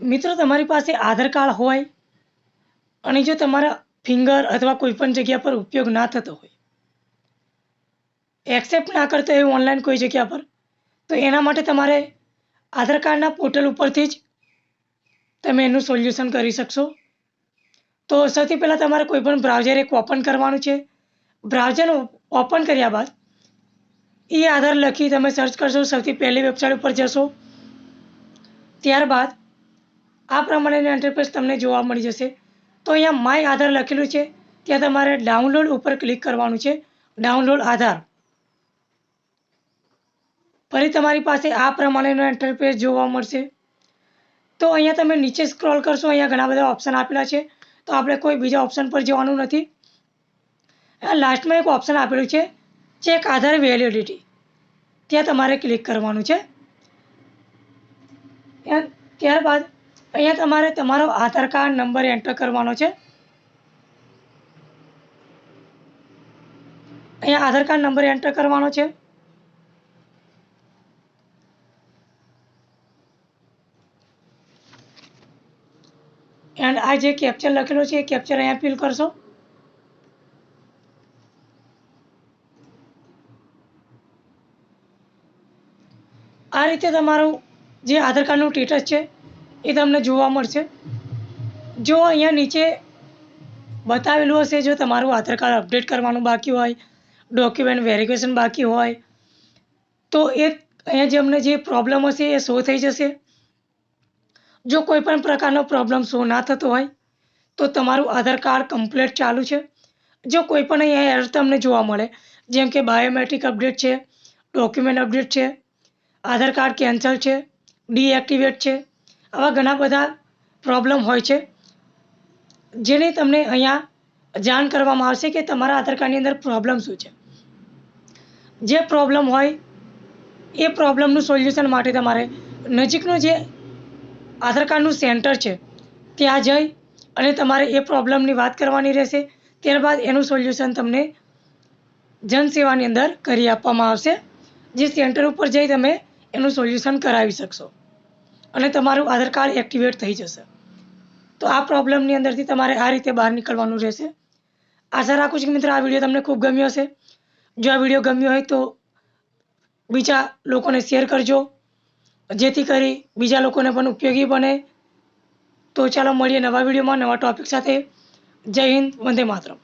મિત્રો, તમારી પાસે આધાર કાર્ડ હોય અને જો તમારા ફિંગર અથવા કોઈ પણ જગ્યા પર ઉપયોગ ના થતો હોય, એક્સેપ્ટ ના કરતો હોય ઓનલાઈન કોઈ જગ્યા પર, તો એના માટે તમારે આધાર કાર્ડના પોર્ટલ ઉપરથી જ તમે એનું સોલ્યુશન કરી શકશો. તો સૌથી પહેલાં તમારે કોઈ પણ બ્રાઉઝર એક ઓપન કરવાનું છે. બ્રાઉઝર ઓપન કર્યા બાદ એ આધાર લખી તમે સર્ચ કરશો, સૌથી પહેલી વેબસાઇટ ઉપર જશો. ત્યારબાદ આ પ્રમાણેની ઇન્ટરફેસ તમને જોવા મળી જશે. તો અહીંયા માય આધાર લખેલું છે. ત્યાં તમારે ડાઉનલોડ ઉપર ક્લિક કરવાનું છે. ડાઉનલોડ આધાર. ફરી તમારી પાસે આ પ્રમાણેનો ઇન્ટરફેસ જોવા મળશે. તો અહીંયા તમે નીચે સ્ક્રોલ કરશો, અહીંયા ઘણા બધા ઓપ્શન આપેલા છે. તો આપણે કોઈ બીજા ઓપ્શન પર જવાનું નથી. લાસ્ટમાં એક ઓપ્શન આપેલું છે ચેક આધાર વેલિડિટી ત્યાં તમારે ક્લિક કરવાનું છે. ત્યારબાદ અહીંયા તમારે તમારો આધાર કાર્ડ નંબર એન્ટર કરવાનો છે. અહીંયા આધાર કાર્ડ નંબર એન્ટર કરવાનો છે. એન્ડ આ જે કેપ્ચર લખેલો છે, એ કેપ્ચર અહીંયા ફિલ કરશો. આ રીતે તમારું જે આધાર કાર્ડનું સ્ટેટસ છે, એ તમને જોવા મળશે. જો અહીંયા નીચે બતાવેલું હશે, જો તમારું આધાર કાર્ડ અપડેટ કરવાનું બાકી હોય ડોક્યુમેન્ટ વેરિફિકેશન બાકી હોય, તો એ અહીંયા જે અમને જે પ્રોબ્લેમ હશે, એ શો થઈ જશે. જો કોઈ પણ પ્રકારનો પ્રોબ્લેમ શો ના થતો હોય, તો તમારું આધાર કાર્ડ કમ્પ્લેટ ચાલુ છે. જો કોઈ પણ અહીંયા એરર તમને જોવા મળે, જેમ કે બાયોમેટ્રિક અપડેટ છે ડોક્યુમેન્ટ અપડેટ છે, આધાર કાર્ડ કેન્સલ છે ડીએક્ટિવેટ છે, આવા ઘણા બધા પ્રોબ્લેમ હોય છે, જેની તમને અહીંયા જાણ કરવામાં આવશે કે તમારા આધાર કાર્ડની અંદર પ્રોબ્લેમ શું છે. જે પ્રોબ્લેમ હોય, એ પ્રોબ્લેમનું સોલ્યુશન માટે તમારે નજીકનું જે આધાર કાર્ડનું સેન્ટર છે. ત્યાં જઈ અને તમારે એ પ્રોબ્લેમની વાત કરવાની રહેશે. ત્યારબાદ એનું સોલ્યુશન તમને જનસેવાની અંદર કરી આપવામાં આવશે. જે સેન્ટર ઉપર જઈ તમે એનું સોલ્યુશન કરાવી શકશો. અને તમારું આધાર કાર્ડ એક્ટિવેટ થઈ જશે. તો આ પ્રોબ્લેમની અંદરથી તમારે આ રીતે બહાર નીકળવાનું રહેશે. આશા રાખું છું કે મિત્રો આ વીડિયો તમને ખૂબ ગમ્યો હશે. જો આ વીડિયો ગમ્યો હોય તો બીજા લોકોને શેર કરજો. જેથી કરી બીજા લોકોને પણ ઉપયોગી બને. તો ચાલો મળીએ નવા વિડીયોમાં નવા ટોપિક સાથે. જય હિન્દ, વંદે માતરમ.